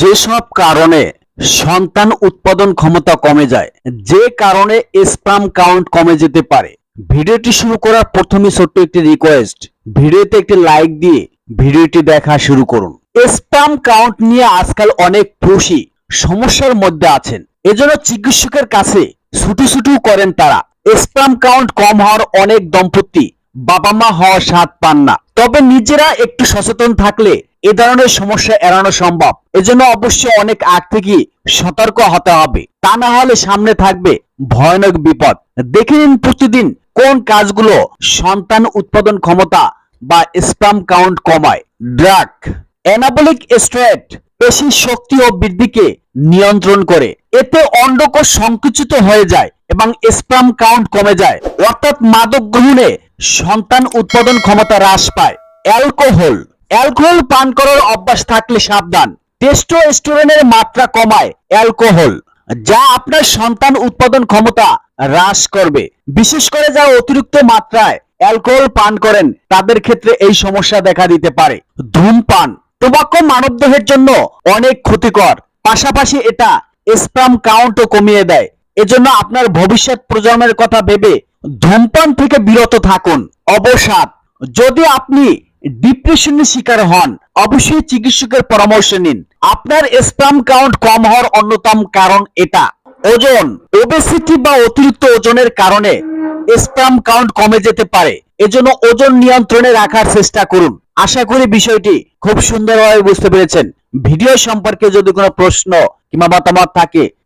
যেসব কারণে সন্তান উৎপাদন ক্ষমতা কমে যায়, যে কারণে স্পাম কাউন্ট কমে যেতে পারে। ভিডিওটি শুরু করার প্রথমে ছোট্ট একটি রিকোয়েস্ট ভিডিওতে একটি লাইক দিয়ে ভিডিওটি দেখা শুরু করুন। স্পাম কাউন্ট নিয়ে আজকাল অনেক পুরুষই সমস্যার মধ্যে আছেন। এজন্য চিকিৎসকের কাছে ছুটু ছুটু করেন তারা। স্পাম কাউন্ট কম হওয়ার অনেক দম্পতি বাবা মা হওয়ার স্বাদ পান না। তবে নিজেরা একটু সচেতন থাকলে এ ধরনের সমস্যা এড়ানো সম্ভব। এজন্য অবশ্যই অনেক আগ থেকে সতর্ক হতে হবে। তা না হলে সামনে থাকবে ভয়ানক বিপদ। দেখে নিন প্রতিদিন কোন কাজগুলো সন্তান উৎপাদন ক্ষমতা বা স্পাম কাউন্ট কমায়। ড্রাগ, অ্যানাবলিক স্ট্রেট পেশির শক্তি ও বৃদ্ধিকে নিয়ন্ত্রণ করে। এতে অন্ডকোষ সংকুচিত হয়ে যায় এবং স্পাম কাউন্ট কমে যায়। অর্থাৎ মাদক গ্রহণে সন্তান উৎপাদন ক্ষমতা হ্রাস পায়। অ্যালকোহল। অ্যালকোহল পান করার অভ্যাস থাকলে সাবধান। টেস্টোস্টেরনের মাত্রা কমায় অ্যালকোহল, যা আপনার সন্তান উৎপাদন ক্ষমতা হ্রাস করবে। বিশেষ করে যারা অতিরিক্ত মাত্রায় অ্যালকোহল পান করেন, তাদের ক্ষেত্রে এই সমস্যা দেখা দিতে পারে। ধূমপান। টোবাকো মানবদেহের জন্য অনেক ক্ষতিকর। পাশাপাশি এটা স্পাম কাউন্টও কমিয়ে দেয়। এজন্য আপনার ভবিষ্যৎ প্রজন্মের কথা ভেবে ধূমপান থেকে বিরত থাকুন। অবসাদ। যদি আপনি ডিপ্রেশনের শিকার হন, অবশ্যই চিকিৎসকের পরামর্শ নিন। আপনার স্পাম কাউন্ট কম হওয়ার অন্যতম কারণ এটা। ওজন। ওবেসিটি বা অতিরিক্ত ওজনের কারণে স্পাম কাউন্ট কমে যেতে পারে। এজন্য ওজন নিয়ন্ত্রণে রাখার চেষ্টা করুন। আশা করি বিষয়টি খুব সুন্দরভাবে বুঝতে পেরেছেন। ভিডিও সম্পর্কে যদি কোনো প্রশ্ন কিংবা মতামত থাকে